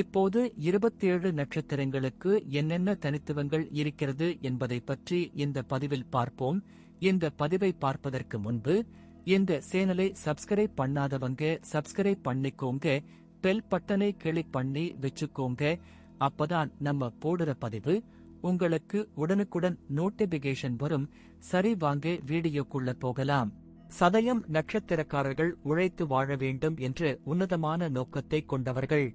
இப்போது இருபத்தேழு நட்சத்திரங்களுக்கு என்னென்ன தனித்துவங்கள் இருக்கிறது என்பதை பற்றி இந்த பதிவில் பார்ப்போம். இந்த பதிவை பார்ப்பதற்கு முன்பு இந்த சேனலை சப்ஸ்கிரைப் பண்ணாதவங்க சப்ஸ்கிரைப் பண்ணிக்கோங்க. பெல் பட்டனை கிளிக் பண்ணி வச்சுக்கோங்க. அப்பதான் நம்ம போடுற பதிவு உங்களுக்கு உடனுக்குடன் நோட்டிபிகேஷன் வரும். சரி வாங்க வீடியோக்குள்ள போகலாம். சதயம் நட்சத்திரக்காரர்கள் உழைத்து வாழ வேண்டும் என்ற உன்னதமான நோக்கத்தை கொண்டவர்கள்.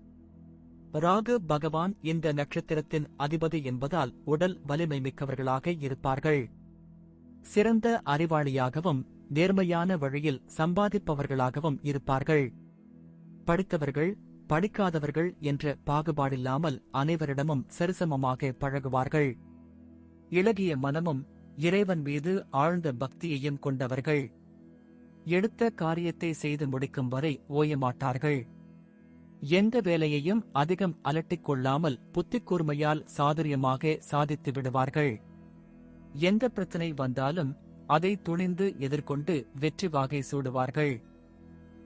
ராகு பகவான் இந்த நட்சத்திரத்தின் அதிபதி என்பதால் உடல் வலிமை மிக்கவர்களாக இருப்பார்கள். சிறந்த அறிவாளியாகவும் நேர்மையான வழியில் சம்பாதிப்பவர்களாகவும் இருப்பார்கள். படித்தவர்கள் படிக்காதவர்கள் என்ற பாகுபாடில்லாமல் அனைவரிடமும் சரிசமமாக பழகுவார்கள். இளகிய மனமும் இறைவன் மீது ஆழ்ந்த பக்தியையும் கொண்டவர்கள். எடுத்த காரியத்தை செய்து முடிக்கும் வரை ஓயமாட்டார்கள். எந்த வேலையையும் அதிகம் அலட்டிக் கொள்ளாமல் புத்திக் கூர்மையால் சாதுரியமாக சாதித்து விடுவார்கள். எந்த பிரச்சனை வந்தாலும் அதை துணிந்து எதிர்கொண்டு வெற்றி வாகை சூடுவார்கள்.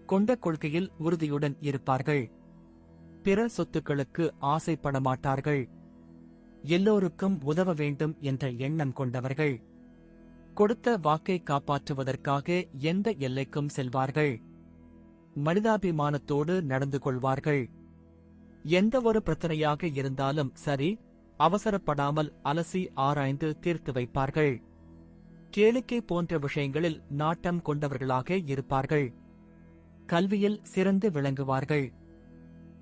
கொண்ட கொள்கையில் உறுதியுடன் இருப்பார்கள். பிற சொத்துக்களுக்கு ஆசைப்பட மாட்டார்கள். எல்லோருக்கும் உதவ வேண்டும் என்ற எண்ணம் கொண்டவர்கள். கொடுத்த வாக்கை காப்பாற்றுவதற்காக எந்த எல்லைக்கும் செல்வார்கள். மனிதாபிமானத்தோடு நடந்து கொள்வார்கள். எந்த ஒரு பிரச்சனையாக இருந்தாலும் சரி அவசரப்படாமல் அலசி ஆராய்ந்து தீர்த்து வைப்பார்கள். கேளிக்கை போன்ற விஷயங்களில் நாட்டம் கொண்டவர்களாக இருப்பார்கள். கல்வியில் சிறந்து விளங்குவார்கள்.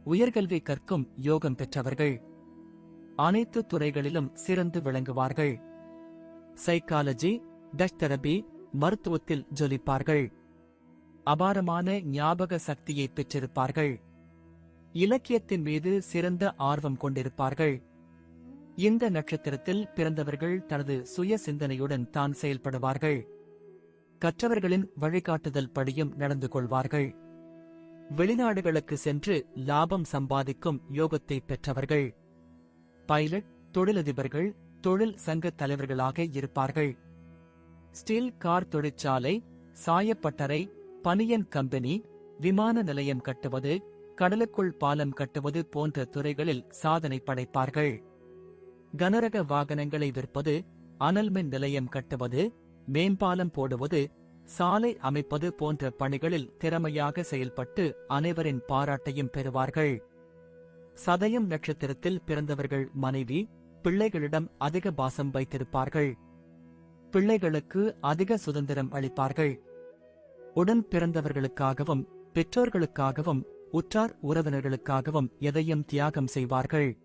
உயர்கல்வி கற்கும் யோகம் பெற்றவர்கள். அனைத்து துறைகளிலும் சிறந்து விளங்குவார்கள். சைக்காலஜி டச் தெரபி மருத்துவத்தில் ஜொலிப்பார்கள். அபாரமான ஞாபக சக்தியை பெற்றிருப்பார்கள். இலக்கியத்தின் மீது சிறந்த ஆர்வம் கொண்டிருப்பார்கள். இந்த நட்சத்திரத்தில் பிறந்தவர்கள் தனது சுய சிந்தனையுடன் தான் செயல்படுவார்கள். கற்றவர்களின் வழிகாட்டுதல் படியும் நடந்து கொள்வார்கள். வெளிநாடுகளுக்கு சென்று லாபம் சம்பாதிக்கும் யோகத்தை பெற்றவர்கள். பைலட் தொழிலதிபர்கள் தொழில் சங்க தலைவர்களாக இருப்பார்கள். ஸ்டீல் கார் தொழிற்சாலை சாயப்பட்டறை பனியன் கம்பெனி விமான நிலையம் கட்டுவது கடலுக்குள் பாலம் கட்டுவது போன்ற துறைகளில் சாதனை படைப்பார்கள். கனரக வாகனங்களை விற்பது அனல்மின் நிலையம் கட்டுவது மேம்பாலம் போடுவது சாலை அமைப்பது போன்ற பணிகளில் திறமையாக செயல்பட்டு அனைவரின் பாராட்டையும் பெறுவார்கள். சதயம் நட்சத்திரத்தில் பிறந்தவர்கள் மனைவி பிள்ளைகளிடம் அதிக பாசம் வைத்திருப்பார்கள். பிள்ளைகளுக்கு அதிக சுதந்திரம் அளிப்பார்கள். உடன் பிறந்தவர்களுக்காகவும் பெற்றோர்களுக்காகவும் உற்றார் உறவினர்களுக்காகவும் எதையும் தியாகம் செய்வார்கள்.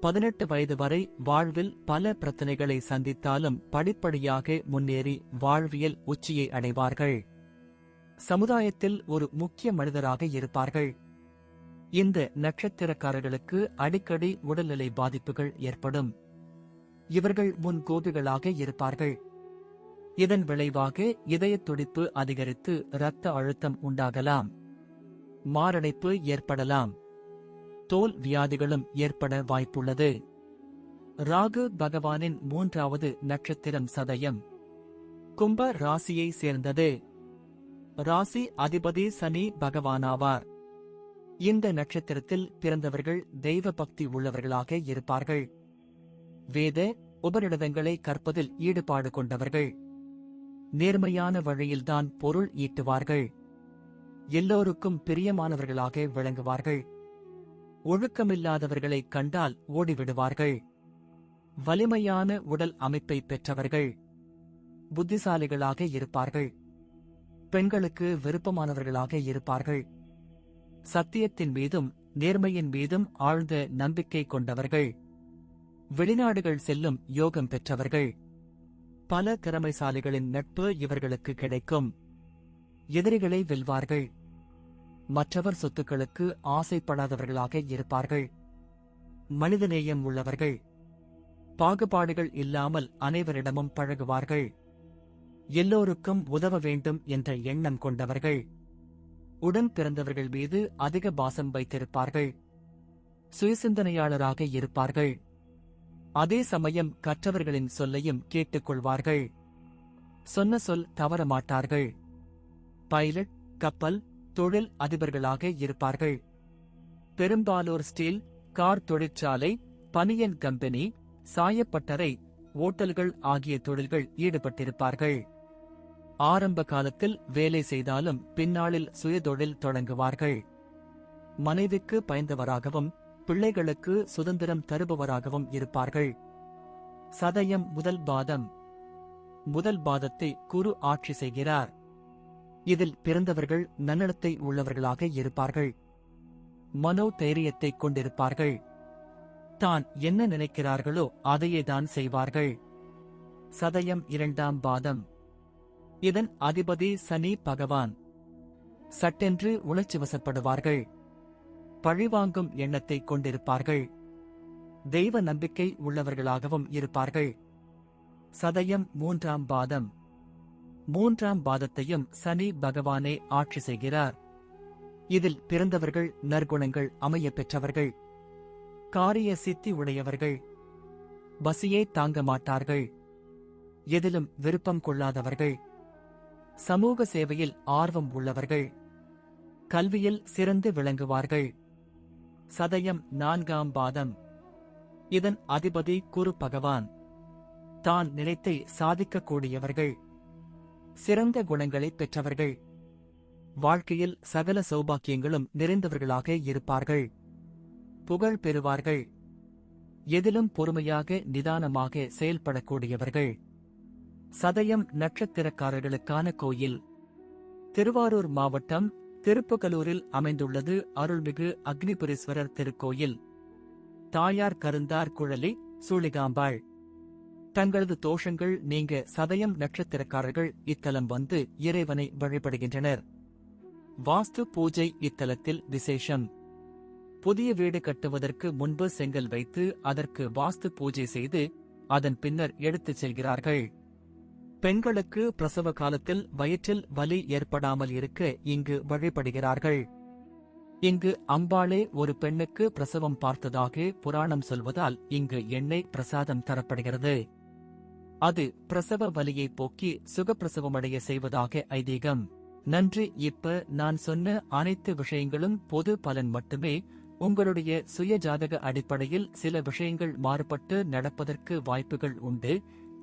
பதினெட்டு வயது வரை வாழ்வில் பல பிரச்சனைகளை சந்தித்தாலும் படிப்படியாக முன்னேறி வாழ்வியல் உச்சியை அடைவார்கள். சமுதாயத்தில் ஒரு முக்கிய மனிதராக இருப்பார்கள். இந்த நட்சத்திரக்காரர்களுக்கு அடிக்கடி உடல்நிலை பாதிப்புகள் ஏற்படும். இவர்கள் முன்கோபிகளாக இருப்பார்கள். இதன் விளைவாக இதயத் துடிப்பு அதிகரித்து இரத்த அழுத்தம் உண்டாகலாம். மாரடைப்பு ஏற்படலாம். தோல் வியாதிகளும் ஏற்பட வாய்ப்புள்ளது. ராகு பகவானின் மூன்றாவது நட்சத்திரம் சதயம். கும்ப ராசியை சேர்ந்தது. ராசி அதிபதி சனி பகவானாவார். இந்த நட்சத்திரத்தில் பிறந்தவர்கள் தெய்வ பக்தி உள்ளவர்களாக இருப்பார்கள். வேத உபநிடதங்களை கற்பதில் ஈடுபாடு கொண்டவர்கள். நேர்மையான வழியில்தான் பொருள் ஈட்டுவார்கள். எல்லோருக்கும் பிரியமானவர்களாக விளங்குவார்கள். ஒழுக்கமில்லாதவர்களை கண்டால் ஓடிவிடுவார்கள். வலிமையான உடல் அமைப்பை பெற்றவர்கள் புத்திசாலிகளாக இருப்பார்கள். பெண்களுக்கு விருப்பமானவர்களாக இருப்பார்கள். சத்தியத்தின் மீதும் நேர்மையின் மீதும் ஆழ்ந்த நம்பிக்கை கொண்டவர்கள். வெளிநாடுகள் செல்லும் யோகம் பெற்றவர்கள். பல திறமைசாலிகளின் நட்பு இவர்களுக்கு கிடைக்கும். எதிரிகளை வெல்வார்கள். மற்றவர் சொத்துக்களுக்கு ஆசைப்படாதவர்களாக இருப்பார்கள். மனிதநேயம் உள்ளவர்கள். பாகுபாடுகள் இல்லாமல் அனைவரிடமும் பழகுவார்கள். எல்லோருக்கும் உதவ வேண்டும் என்ற எண்ணம் கொண்டவர்கள். உடன் பிறந்தவர்கள் மீது அதிக பாசம் வைத்திருப்பார்கள். சுயசிந்தனையாளராக இருப்பார்கள். அதே சமயம் கற்றவர்களின் சொல்லையும் கேட்டுக்கொள்வார்கள். சொன்ன சொல் தவற மாட்டார்கள் பைலட் கப்பல் தொழில் அதிபர்களாக இருப்பார்கள். பெரும்பாலோர் ஸ்டீல் கார் தொழிற்சாலை பனியன் கம்பெனி சாயப்பட்டறை ஓட்டல்கள் ஆகிய தொழில்கள் ஈடுபட்டிருப்பார்கள். ஆரம்ப காலத்தில் வேலை செய்தாலும் பின்னாளில் சுயதொழில் தொடங்குவார்கள். மனைவிக்கு பயந்தவராகவும் பிள்ளைகளுக்கு சுதந்திரம் தருபவராகவும் இருப்பார்கள். சதயம் முதல் பாதம். முதல் பாதத்தை குரு ஆட்சி செய்கிறார். இதில் பிறந்தவர்கள் நன்னடத்தை உள்ளவர்களாக இருப்பார்கள். மனோ தைரியத்தை கொண்டிருப்பார்கள். தான் என்ன நினைக்கிறார்களோ அதையே தான் செய்வார்கள். சதயம் இரண்டாம் பாதம். இதன் அதிபதி சனி பகவான். சட்டென்று உணர்ச்சி வசப்படுவார்கள். பழிவாங்கும் எண்ணத்தை கொண்டிருப்பார்கள். தெய்வ நம்பிக்கை உள்ளவர்களாகவும் இருப்பார்கள். சதயம் மூன்றாம் பாதம். மூன்றாம் பாதத்தையும் சனி பகவானே ஆட்சி செய்கிறார். இதில் பிறந்தவர்கள் நற்குணங்கள் அமையப் பெற்றவர்கள். காரிய சித்தி உடையவர்கள். பசியே தாங்க மாட்டார்கள். எதிலும் விருப்பம் கொள்ளாதவர்கள். சமூக சேவையில் ஆர்வம் உள்ளவர்கள். கல்வியில் சிறந்து விளங்குவார்கள். சதயம் நான்காம் பாதம். இதன் அதிபதி குரு பகவான். தான் நிலைத்தை சாதிக்கக்கூடியவர்கள். சிறந்த குணங்களை பெற்றவர்கள். வாழ்க்கையில் சகல சௌபாக்கியங்களும் நிறைந்தவர்களாக இருப்பார்கள். புகழ் பெறுவார்கள். எதிலும் பொறுமையாக நிதானமாக செயல்படக்கூடியவர்கள். சதயம் நட்சத்திரக்காரர்களுக்கான கோயில். திருவாரூர் மாவட்டம் திருப்பகலூரில் அமைந்துள்ளது அருள்மிகு அக்னிபுரீஸ்வரர் திருக்கோயில். தாயார் கருந்தார் குழலி சூளிகாம்பாள் தங்களது தோஷங்கள் நீங்க சதயம் நட்சத்திரக்காரர்கள் இத்தலம் வந்து இறைவனை வழிபடுகின்றனர். வாஸ்து பூஜை இத்தலத்தில் விசேஷம். புதிய வீடு கட்டுவதற்கு முன்பு செங்கல் வைத்து அதற்கு வாஸ்து பூஜை செய்து அதன் பின்னர் எடுத்துச் செல்கிறார்கள். பெண்களுக்கு பிரசவ காலத்தில் வயிற்றில் வலி ஏற்படாமல் இருக்க இங்கு வழிபடுகிறார்கள். இங்கு அம்பாளே ஒரு பெண்ணுக்கு பிரசவம் பார்த்ததாக புராணம் சொல்வதால் இங்கு எண்ணெய் பிரசாதம் தரப்படுகிறது. அது பிரசவ வலியை போக்கி சுகப்பிரசவமடைய செய்வதாக ஐதீகம். நன்றி இப்ப நான் சொன்ன அனைத்து விஷயங்களும் பொது பலன் மட்டுமே. உங்களுடைய சுய ஜாதக அடிப்படையில் சில விஷயங்கள் மாறுபட்டு நடப்பதற்கு வாய்ப்புகள் உண்டு.